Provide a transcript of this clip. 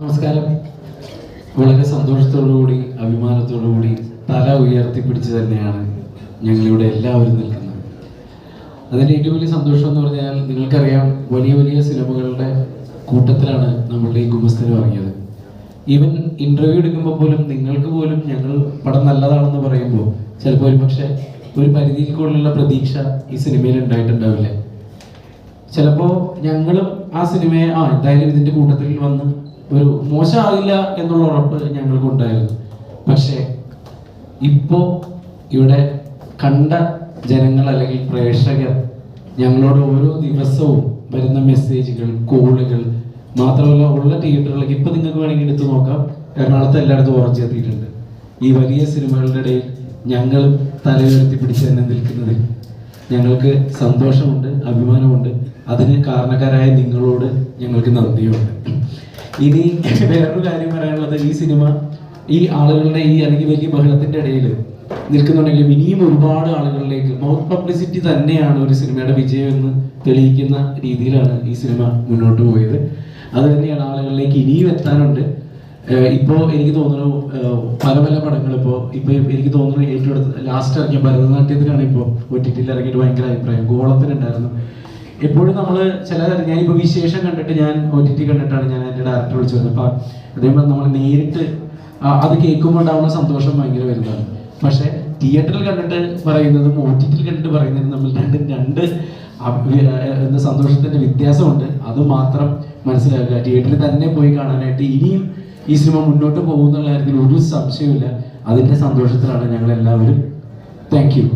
നമസ്കാരം. വളരെ സന്തോഷത്തോടുകൂടി അഭിമാനത്തോടുകൂടി തല ഉയർത്തിപ്പിടിച്ച് തന്നെയാണ് ഞങ്ങളിവിടെ എല്ലാവരും നിൽക്കുന്നത്. അതിന്റെ ഏറ്റവും വലിയ സന്തോഷം എന്ന് പറഞ്ഞാൽ നിങ്ങൾക്കറിയാം വലിയ വലിയ സിനിമകളുടെ കൂട്ടത്തിലാണ് നമ്മളുടെ ഈ ഗുമസ്തന് ഇറങ്ങിയത്. ഈവൻ ഇന്റർവ്യൂ എടുക്കുമ്പോൾ പോലും നിങ്ങൾക്ക് പോലും ഞങ്ങൾ പടം നല്ലതാണെന്ന് പറയുമ്പോൾ ചിലപ്പോൾ ഒരു പക്ഷേ ഒരു പരിധിയിൽ കൂടുതലുള്ള പ്രതീക്ഷ ഈ സിനിമയിൽ ഉണ്ടായിട്ടുണ്ടാവില്ല. ചിലപ്പോൾ ഞങ്ങളും ആ സിനിമയെ ആ എന്തായാലും ഇതിന്റെ കൂട്ടത്തിൽ വന്ന് ഒരു മോശമാകില്ല എന്നുള്ള ഉറപ്പ് ഞങ്ങൾക്കുണ്ടായിരുന്നു പക്ഷേ ഇപ്പോ ഇവിടെ കണ്ട ജനങ്ങൾ അല്ലെങ്കിൽ പ്രേക്ഷകർ ഞങ്ങളോട് ഓരോ ദിവസവും വരുന്ന മെസ്സേജുകൾ കോളുകൾ മാത്രമല്ല ഉള്ള തിയേറ്ററുകളൊക്കെ ഇപ്പൊ നിങ്ങൾക്ക് വേണമെങ്കിൽ എടുത്തു നോക്കാം. എറണാകുളത്ത് എല്ലായിടത്തും ഉറച്ചെത്തിയിട്ടുണ്ട് ഈ വലിയ സിനിമകളുടെ ഇടയിൽ ഞങ്ങൾ തലയുയർത്തി പിടിച്ച് തന്നെ നിൽക്കുന്നതിൽ ഞങ്ങൾക്ക് സന്തോഷമുണ്ട് അഭിമാനമുണ്ട്. അതിന് കാരണക്കാരായ നിങ്ങളോട് ഞങ്ങൾക്ക് നന്ദിയുണ്ട്. ഇനി വേറൊരു കാര്യം പറയാനുള്ളത് ഈ സിനിമ ഈ ആളുകളുടെ ഈ അല്ലെങ്കിൽ വലിയ ബഹളത്തിന്റെ ഇടയിൽ നിൽക്കുന്നുണ്ടെങ്കിലും ഇനിയും ഒരുപാട് ആളുകളിലേക്ക് മൗത്ത് പബ്ലിസിറ്റി തന്നെയാണ് ഒരു സിനിമയുടെ വിജയം എന്ന് തെളിയിക്കുന്ന രീതിയിലാണ് ഈ സിനിമ മുന്നോട്ട് പോയത്. അത് തന്നെയാണ് ആളുകളിലേക്ക് ഇനിയും എത്താനുണ്ട്. ഇപ്പോൾ ഇപ്പോ എനിക്ക് തോന്നുന്നു പല പല പടങ്ങൾ ഇപ്പോൾ ഇപ്പൊ എനിക്ക് തോന്നുന്നു ഏറ്റവും ലാസ്റ്റ് ഇറങ്ങിയ ഭരതനാട്യത്തിനാണ് ഇപ്പോൾ ഒ ഇറങ്ങിയിട്ട് ഭയങ്കര അഭിപ്രായം. ഗോളത്തിനുണ്ടായിരുന്നു. എപ്പോഴും നമ്മൾ ചില ഞാനിപ്പോൾ വിശേഷം കണ്ടിട്ട് ഞാൻ ഒ ടി ടി കണ്ടിട്ടാണ് ഞാൻ എന്റെ ഡയറക്ടർ വിളിച്ചു വരുന്നത് അപ്പോൾ അതേപോലെ നമ്മൾ നേരിട്ട് അത് കേൾക്കുമ്പോൾ ഉണ്ടാവുന്ന സന്തോഷം ഭയങ്കര വലുതാണ്. പക്ഷേ തിയേറ്ററിൽ കണ്ടിട്ട് പറയുന്നതും ഒ ടി ടിയിൽ കണ്ടിട്ട് പറയുന്നതും നമ്മൾ രണ്ട് രണ്ട് സന്തോഷത്തിന്റെ വ്യത്യാസമുണ്ട്. അത് മാത്രം മനസ്സിലാക്കുക. തിയേറ്ററിൽ തന്നെ പോയി കാണാനായിട്ട് ഇനിയും ഈ സിനിമ മുന്നോട്ട് പോകുന്നുള്ള കാര്യത്തിൽ ഒരു സംശയമില്ല അതിന്റെ സന്തോഷത്തിലാണ് ഞങ്ങൾ എല്ലാവരും താങ്ക് യു